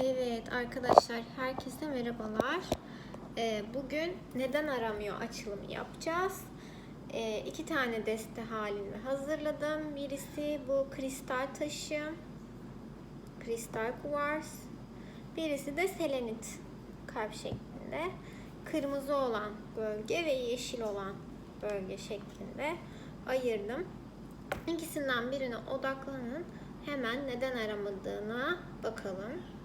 Evet arkadaşlar herkese merhabalar. Ee, bugün neden aramıyor açılımı yapacağız. Ee, iki tane deste halini hazırladım. Birisi bu kristal taşı, kristal kuvars. Birisi de selenit kalp şeklinde. Kırmızı olan bölge ve yeşil olan bölge şeklinde ayırdım. İkisinden birine odaklanın. Hemen neden aramadığına bakalım.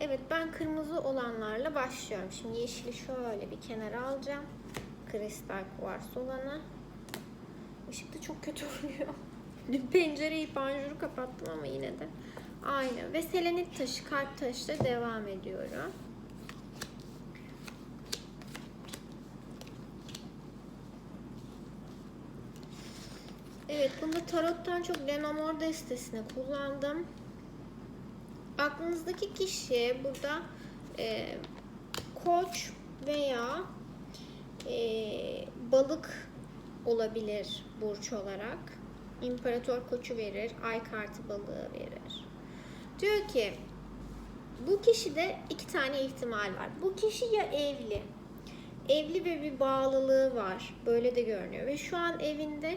Evet ben kırmızı olanlarla başlıyorum. Şimdi yeşili şöyle bir kenara alacağım. Kristal kuvars olanı. Işık da çok kötü oluyor. Pencereyi panjuru kapattım ama yine de aynı. Ve selenit taşı, kalp taşla devam ediyorum. Evet bunda tarottan çok Lenormand destesini kullandım. Aklınızdaki kişi burada e, koç veya e, balık olabilir burç olarak. İmparator koçu verir, ay kartı balığı verir. Diyor ki bu kişide iki tane ihtimal var. Bu kişi ya evli, evli ve bir bağlılığı var. Böyle de görünüyor. Ve şu an evinde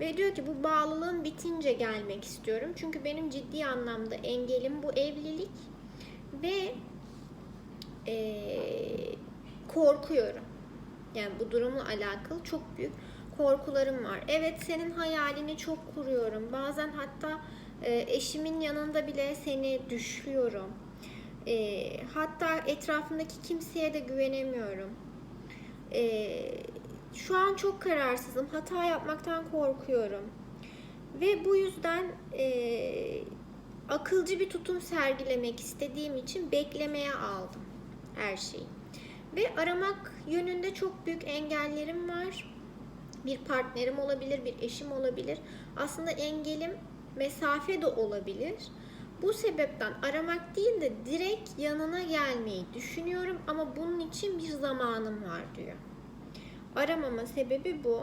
ve diyor ki bu bağlılığın bitince gelmek istiyorum. Çünkü benim ciddi anlamda engelim bu evlilik. Ve eee, korkuyorum. Yani bu durumla alakalı çok büyük korkularım var. Evet senin hayalini çok kuruyorum. Bazen hatta e, eşimin yanında bile seni düşlüyorum. E, hatta etrafımdaki kimseye de güvenemiyorum. Ee, şu an çok kararsızım. Hata yapmaktan korkuyorum. Ve bu yüzden e, akılcı bir tutum sergilemek istediğim için beklemeye aldım her şeyi. Ve aramak yönünde çok büyük engellerim var. Bir partnerim olabilir, bir eşim olabilir. Aslında engelim mesafe de olabilir. Bu sebepten aramak değil de direkt yanına gelmeyi düşünüyorum ama bunun için bir zamanım var diyor. Aramama sebebi bu.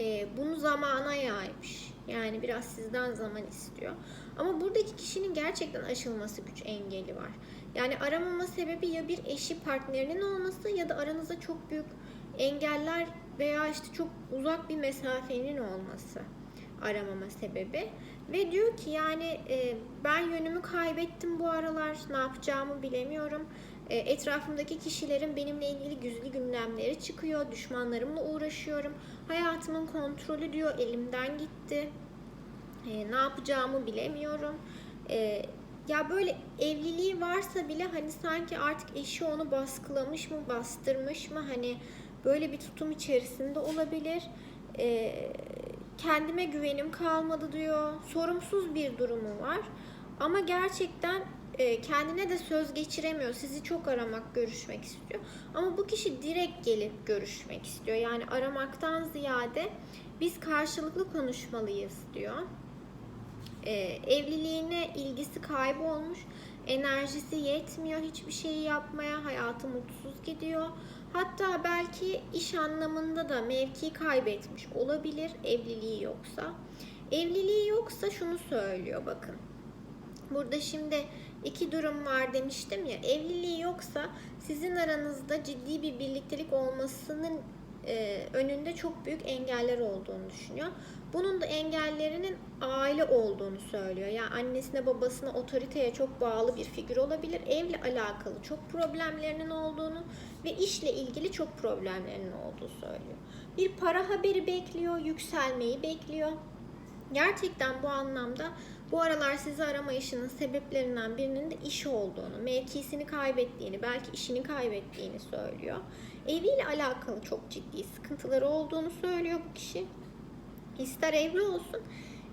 Ee, bunu zamana yaymış. Yani biraz sizden zaman istiyor. Ama buradaki kişinin gerçekten aşılması güç engeli var. Yani aramama sebebi ya bir eşi partnerinin olması ya da aranızda çok büyük engeller veya işte çok uzak bir mesafenin olması aramama sebebi. Ve diyor ki yani e, ben yönümü kaybettim bu aralar ne yapacağımı bilemiyorum. E, etrafımdaki kişilerin benimle ilgili güzlü gündemleri çıkıyor. Düşmanlarımla uğraşıyorum. Hayatımın kontrolü diyor elimden gitti. E, ne yapacağımı bilemiyorum. E, ya böyle evliliği varsa bile hani sanki artık eşi onu baskılamış mı, bastırmış mı hani böyle bir tutum içerisinde olabilir. E, kendime güvenim kalmadı diyor. Sorumsuz bir durumu var. Ama gerçekten e, kendine de söz geçiremiyor. Sizi çok aramak, görüşmek istiyor. Ama bu kişi direkt gelip görüşmek istiyor. Yani aramaktan ziyade biz karşılıklı konuşmalıyız diyor. E, evliliğine ilgisi kaybolmuş. Enerjisi yetmiyor hiçbir şeyi yapmaya. Hayatı mutsuz gidiyor. Hatta belki iş anlamında da mevki kaybetmiş olabilir evliliği yoksa. Evliliği yoksa şunu söylüyor bakın. Burada şimdi iki durum var demiştim ya. Evliliği yoksa sizin aranızda ciddi bir birliktelik olmasının e, önünde çok büyük engeller olduğunu düşünüyor. Bunun da engellerinin aile olduğunu söylüyor. Yani annesine babasına otoriteye çok bağlı bir figür olabilir. Evle alakalı çok problemlerinin olduğunu ve işle ilgili çok problemlerinin olduğu söylüyor. Bir para haberi bekliyor, yükselmeyi bekliyor. Gerçekten bu anlamda bu aralar sizi aramayışının sebeplerinden birinin de iş olduğunu, mevkisini kaybettiğini, belki işini kaybettiğini söylüyor. Eviyle alakalı çok ciddi sıkıntıları olduğunu söylüyor bu kişi. İster evli olsun,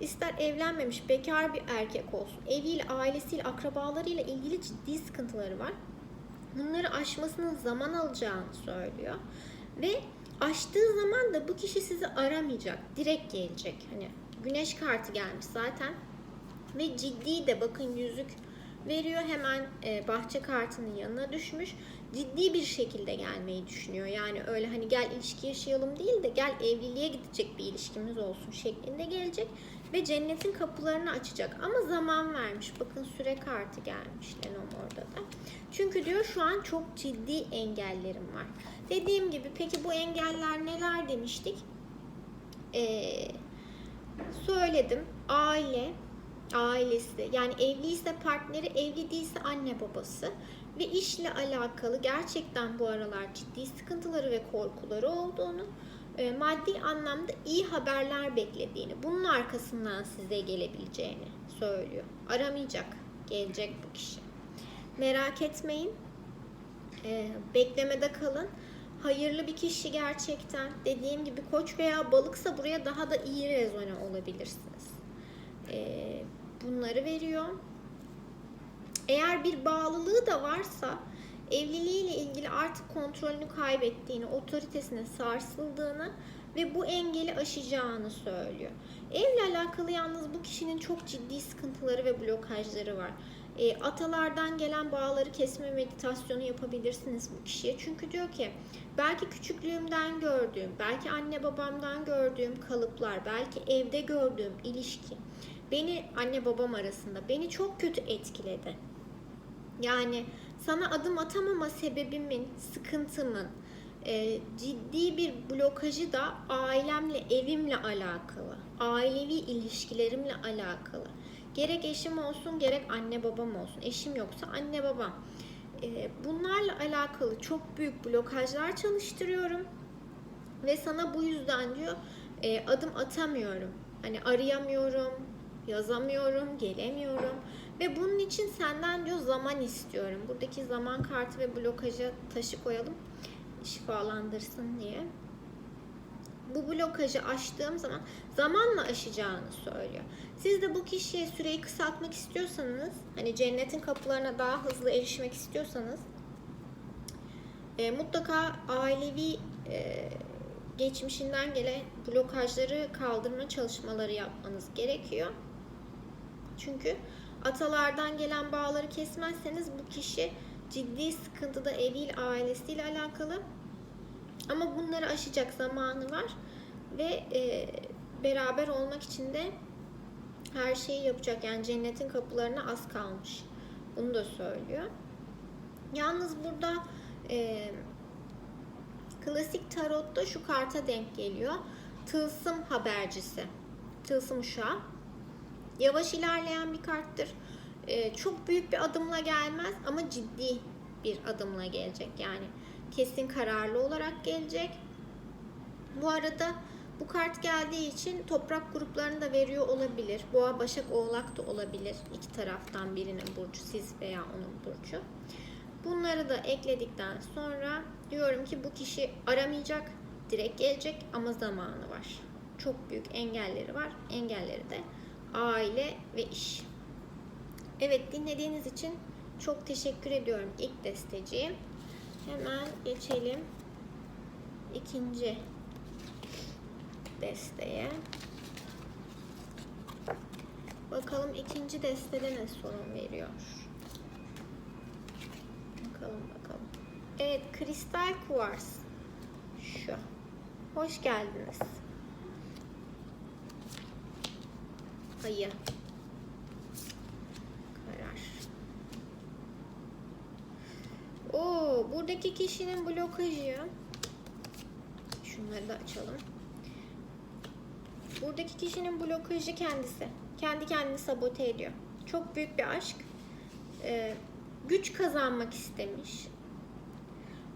ister evlenmemiş bekar bir erkek olsun. Eviyle, ailesiyle, akrabalarıyla ilgili ciddi sıkıntıları var. Bunları aşmasının zaman alacağını söylüyor. Ve aştığı zaman da bu kişi sizi aramayacak. Direkt gelecek. Hani güneş kartı gelmiş zaten. Ve ciddi de bakın yüzük veriyor. Hemen e, bahçe kartının yanına düşmüş. Ciddi bir şekilde gelmeyi düşünüyor. Yani öyle hani gel ilişki yaşayalım değil de gel evliliğe gidecek bir ilişkimiz olsun şeklinde gelecek. ve cennetin kapılarını açacak ama zaman vermiş. Bakın süre kartı gelmiş Lenormand'da da. Çünkü diyor şu an çok ciddi engellerim var. Dediğim gibi peki bu engeller neler demiştik? Ee, söyledim. Aile, ailesi yani evliyse partneri, evli değilse anne babası ve işle alakalı gerçekten bu aralar ciddi sıkıntıları ve korkuları olduğunu, e, maddi anlamda iyi haberler beklediğini, bunun arkasından size gelebileceğini söylüyor. Aramayacak, gelecek bu kişi. Merak etmeyin, e, beklemede kalın. Hayırlı bir kişi gerçekten. Dediğim gibi koç veya balıksa buraya daha da iyi rezone olabilirsiniz. E, bunları veriyor. Eğer bir bağlılığı da varsa evliliğiyle ilgili artık kontrolünü kaybettiğini, otoritesine sarsıldığını ve bu engeli aşacağını söylüyor. Evle alakalı yalnız bu kişinin çok ciddi sıkıntıları ve blokajları var. E, atalardan gelen bağları kesme meditasyonu yapabilirsiniz bu kişiye. Çünkü diyor ki belki küçüklüğümden gördüğüm, belki anne babamdan gördüğüm kalıplar, belki evde gördüğüm ilişki beni anne babam arasında beni çok kötü etkiledi. Yani sana adım atamama sebebimin, sıkıntımın e, ciddi bir blokajı da ailemle, evimle alakalı. Ailevi ilişkilerimle alakalı. Gerek eşim olsun, gerek anne babam olsun. Eşim yoksa anne babam. E, bunlarla alakalı çok büyük blokajlar çalıştırıyorum. Ve sana bu yüzden diyor e, adım atamıyorum. Hani arayamıyorum, yazamıyorum, gelemiyorum. Ve bunun için senden diyor zaman istiyorum. Buradaki zaman kartı ve blokaja taşı koyalım. Şifalandırsın diye. Bu blokajı aştığım zaman zamanla aşacağını söylüyor. Siz de bu kişiye süreyi kısaltmak istiyorsanız, hani cennetin kapılarına daha hızlı erişmek istiyorsanız e, mutlaka ailevi e, geçmişinden gelen blokajları kaldırma çalışmaları yapmanız gerekiyor. Çünkü atalardan gelen bağları kesmezseniz bu kişi ciddi sıkıntıda eviyle ailesiyle alakalı. Ama bunları aşacak zamanı var ve e, beraber olmak için de her şeyi yapacak. Yani cennetin kapılarına az kalmış. Bunu da söylüyor. Yalnız burada e, klasik tarotta şu karta denk geliyor. Tılsım habercisi. Tılsım uşağı. Yavaş ilerleyen bir karttır. Ee, çok büyük bir adımla gelmez ama ciddi bir adımla gelecek. Yani kesin kararlı olarak gelecek. Bu arada bu kart geldiği için toprak gruplarını da veriyor olabilir. Boğa, Başak, Oğlak da olabilir. İki taraftan birinin burcu, siz veya onun burcu. Bunları da ekledikten sonra diyorum ki bu kişi aramayacak, direkt gelecek ama zamanı var. Çok büyük engelleri var. Engelleri de aile ve iş. Evet dinlediğiniz için çok teşekkür ediyorum ilk desteciğim. Hemen geçelim ikinci desteye. Bakalım ikinci destede ne sorun veriyor. Bakalım bakalım. Evet kristal kuvars. Şu. Hoş geldiniz. Ayı. Karar. Oo, buradaki kişinin blokajı. Şunları da açalım. Buradaki kişinin blokajı kendisi. Kendi kendini sabote ediyor. Çok büyük bir aşk. Ee, güç kazanmak istemiş.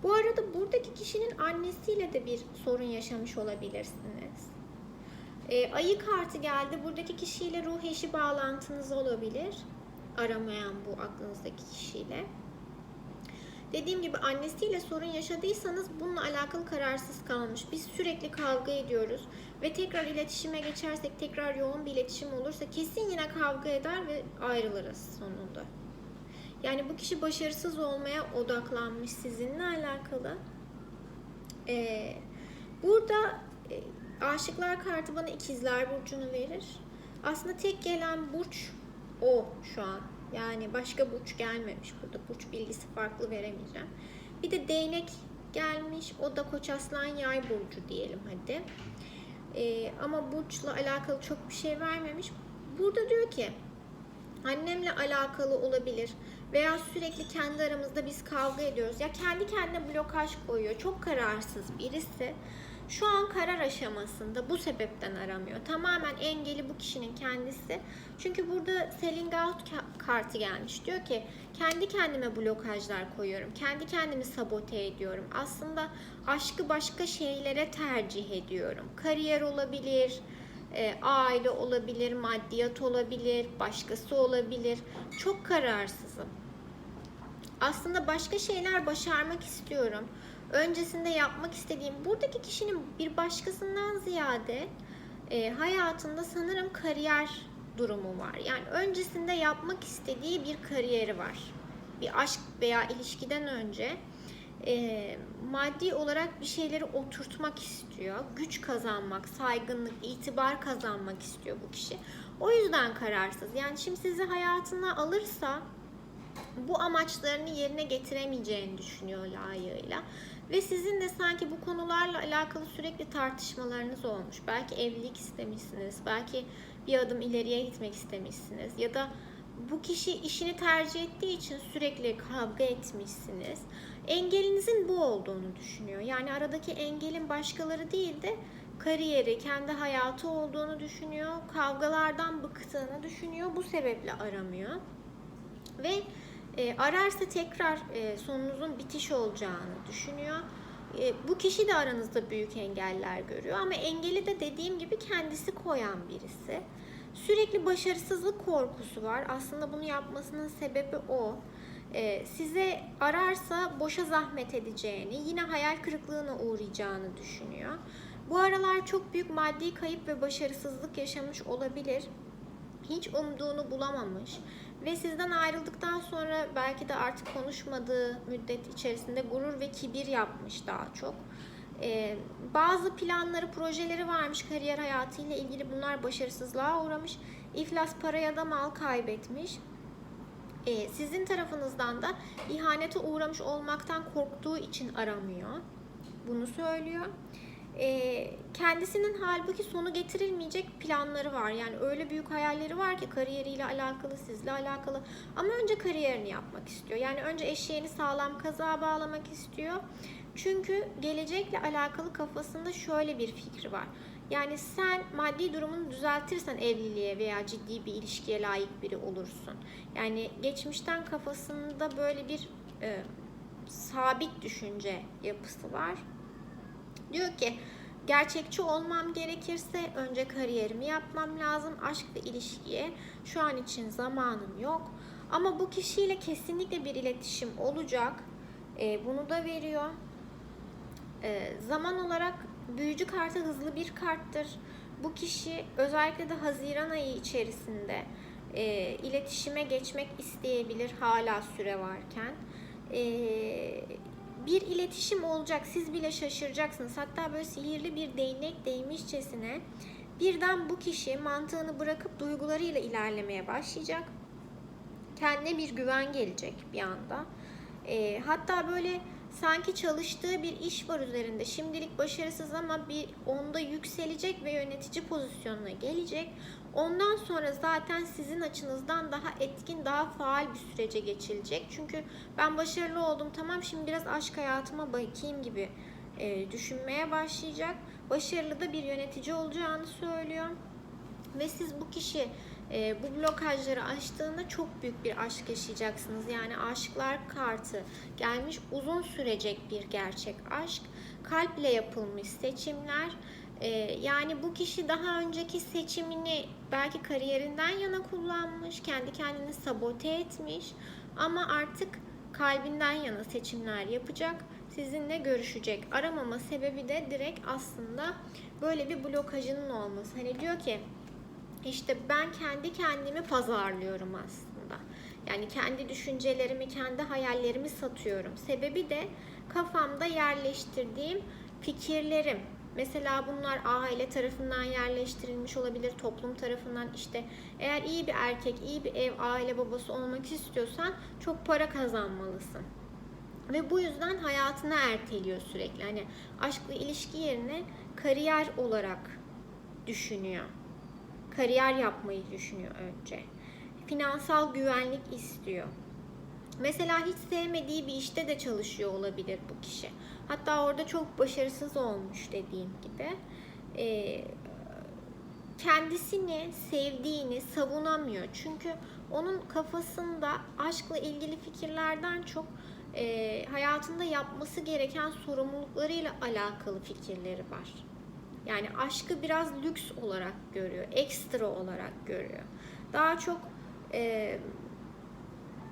Bu arada buradaki kişinin annesiyle de bir sorun yaşamış olabilirsiniz. E, ayı kartı geldi. Buradaki kişiyle ruh eşi bağlantınız olabilir. Aramayan bu aklınızdaki kişiyle. Dediğim gibi annesiyle sorun yaşadıysanız bununla alakalı kararsız kalmış. Biz sürekli kavga ediyoruz ve tekrar iletişime geçersek, tekrar yoğun bir iletişim olursa kesin yine kavga eder ve ayrılırız sonunda. Yani bu kişi başarısız olmaya odaklanmış sizinle alakalı. Ee, burada e, aşıklar kartı bana ikizler burcunu verir. Aslında tek gelen burç o şu an. Yani başka burç gelmemiş burada. Burç bilgisi farklı veremeyeceğim. Bir de değnek gelmiş. O da koç aslan yay burcu diyelim hadi. Ee, ama burçla alakalı çok bir şey vermemiş. Burada diyor ki annemle alakalı olabilir veya sürekli kendi aramızda biz kavga ediyoruz. Ya kendi kendine blokaj koyuyor. Çok kararsız birisi. Şu an karar aşamasında bu sebepten aramıyor. Tamamen engeli bu kişinin kendisi. Çünkü burada selling out kartı gelmiş. Diyor ki kendi kendime blokajlar koyuyorum. Kendi kendimi sabote ediyorum. Aslında aşkı başka şeylere tercih ediyorum. Kariyer olabilir, e, aile olabilir, maddiyat olabilir, başkası olabilir. Çok kararsızım. Aslında başka şeyler başarmak istiyorum. Öncesinde yapmak istediğim buradaki kişinin bir başkasından ziyade e, hayatında sanırım kariyer durumu var. Yani öncesinde yapmak istediği bir kariyeri var. Bir aşk veya ilişkiden önce e, maddi olarak bir şeyleri oturtmak istiyor. Güç kazanmak, saygınlık, itibar kazanmak istiyor bu kişi. O yüzden kararsız. Yani şimdi sizi hayatına alırsa bu amaçlarını yerine getiremeyeceğini düşünüyor layığıyla. Ve sizin de sanki bu konularla alakalı sürekli tartışmalarınız olmuş. Belki evlilik istemişsiniz, belki bir adım ileriye gitmek istemişsiniz ya da bu kişi işini tercih ettiği için sürekli kavga etmişsiniz. Engelinizin bu olduğunu düşünüyor. Yani aradaki engelin başkaları değil de kariyeri, kendi hayatı olduğunu düşünüyor. Kavgalardan bıktığını düşünüyor. Bu sebeple aramıyor. Ve e, ararsa tekrar e, sonunuzun bitiş olacağını düşünüyor. E, bu kişi de aranızda büyük engeller görüyor ama engeli de dediğim gibi kendisi koyan birisi. Sürekli başarısızlık korkusu var. Aslında bunu yapmasının sebebi o. E, size ararsa boşa zahmet edeceğini, yine hayal kırıklığına uğrayacağını düşünüyor. Bu aralar çok büyük maddi kayıp ve başarısızlık yaşamış olabilir. Hiç umduğunu bulamamış ve sizden ayrıldıktan sonra belki de artık konuşmadığı müddet içerisinde gurur ve kibir yapmış daha çok. Ee, bazı planları, projeleri varmış kariyer hayatıyla ilgili bunlar başarısızlığa uğramış. İflas paraya da mal kaybetmiş. Ee, sizin tarafınızdan da ihanete uğramış olmaktan korktuğu için aramıyor. Bunu söylüyor. Ee, kendisinin halbuki sonu getirilmeyecek planları var. Yani öyle büyük hayalleri var ki kariyeriyle alakalı, sizle alakalı. Ama önce kariyerini yapmak istiyor. Yani önce eşeğini sağlam kazağa bağlamak istiyor. Çünkü gelecekle alakalı kafasında şöyle bir fikri var. Yani sen maddi durumunu düzeltirsen evliliğe veya ciddi bir ilişkiye layık biri olursun. Yani geçmişten kafasında böyle bir e, sabit düşünce yapısı var. Diyor ki gerçekçi olmam gerekirse önce kariyerimi yapmam lazım. Aşk ve ilişkiye şu an için zamanım yok. Ama bu kişiyle kesinlikle bir iletişim olacak. E, bunu da veriyor. E, zaman olarak büyücü kartı hızlı bir karttır. Bu kişi özellikle de Haziran ayı içerisinde e, iletişime geçmek isteyebilir hala süre varken. E, bir iletişim olacak. Siz bile şaşıracaksınız. Hatta böyle sihirli bir değnek değmişçesine birden bu kişi mantığını bırakıp duygularıyla ilerlemeye başlayacak. Kendine bir güven gelecek bir anda. E, hatta böyle sanki çalıştığı bir iş var üzerinde. Şimdilik başarısız ama bir onda yükselecek ve yönetici pozisyonuna gelecek. Ondan sonra zaten sizin açınızdan daha etkin, daha faal bir sürece geçilecek. Çünkü ben başarılı oldum tamam şimdi biraz aşk hayatıma bakayım gibi e, düşünmeye başlayacak. Başarılı da bir yönetici olacağını söylüyor. Ve siz bu kişi e, bu blokajları aştığında çok büyük bir aşk yaşayacaksınız. Yani aşıklar kartı gelmiş uzun sürecek bir gerçek aşk. Kalple yapılmış seçimler. E, yani bu kişi daha önceki seçimini belki kariyerinden yana kullanmış, kendi kendini sabote etmiş ama artık kalbinden yana seçimler yapacak. Sizinle görüşecek. Aramama sebebi de direkt aslında böyle bir blokajının olması. Hani diyor ki işte ben kendi kendimi pazarlıyorum aslında. Yani kendi düşüncelerimi, kendi hayallerimi satıyorum. Sebebi de kafamda yerleştirdiğim fikirlerim. Mesela bunlar aile tarafından yerleştirilmiş olabilir, toplum tarafından işte eğer iyi bir erkek, iyi bir ev, aile babası olmak istiyorsan çok para kazanmalısın. Ve bu yüzden hayatını erteliyor sürekli. Hani aşkla ilişki yerine kariyer olarak düşünüyor. Kariyer yapmayı düşünüyor önce. Finansal güvenlik istiyor. Mesela hiç sevmediği bir işte de çalışıyor olabilir bu kişi. Hatta orada çok başarısız olmuş dediğim gibi. Ee, kendisini sevdiğini savunamıyor. Çünkü onun kafasında aşkla ilgili fikirlerden çok e, hayatında yapması gereken sorumluluklarıyla alakalı fikirleri var. Yani aşkı biraz lüks olarak görüyor, ekstra olarak görüyor. Daha çok e,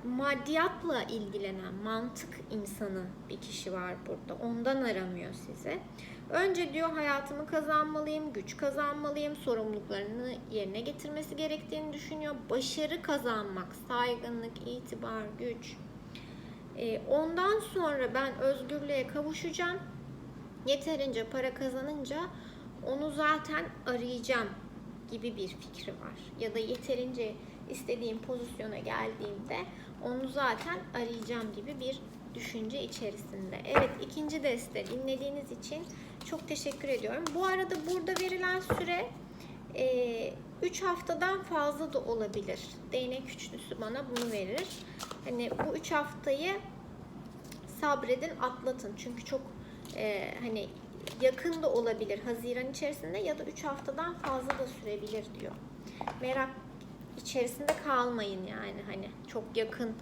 maddiyatla ilgilenen mantık insanı bir kişi var burada. Ondan aramıyor sizi. Önce diyor hayatımı kazanmalıyım, güç kazanmalıyım, sorumluluklarını yerine getirmesi gerektiğini düşünüyor. Başarı kazanmak, saygınlık, itibar, güç. Ee, ondan sonra ben özgürlüğe kavuşacağım. Yeterince para kazanınca onu zaten arayacağım gibi bir fikri var. Ya da yeterince istediğim pozisyona geldiğimde onu zaten arayacağım gibi bir düşünce içerisinde. Evet ikinci deste dinlediğiniz için çok teşekkür ediyorum. Bu arada burada verilen süre 3 haftadan fazla da olabilir. Değnek üçlüsü bana bunu verir. Hani bu 3 haftayı sabredin, atlatın. Çünkü çok e, hani yakın da olabilir Haziran içerisinde ya da 3 haftadan fazla da sürebilir diyor. Merak içerisinde kalmayın yani hani çok yakın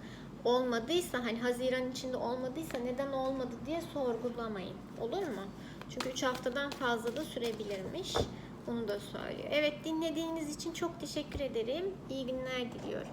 olmadıysa hani Haziran içinde olmadıysa neden olmadı diye sorgulamayın. Olur mu? Çünkü 3 haftadan fazla da sürebilirmiş. Bunu da söylüyor. Evet dinlediğiniz için çok teşekkür ederim. İyi günler diliyorum.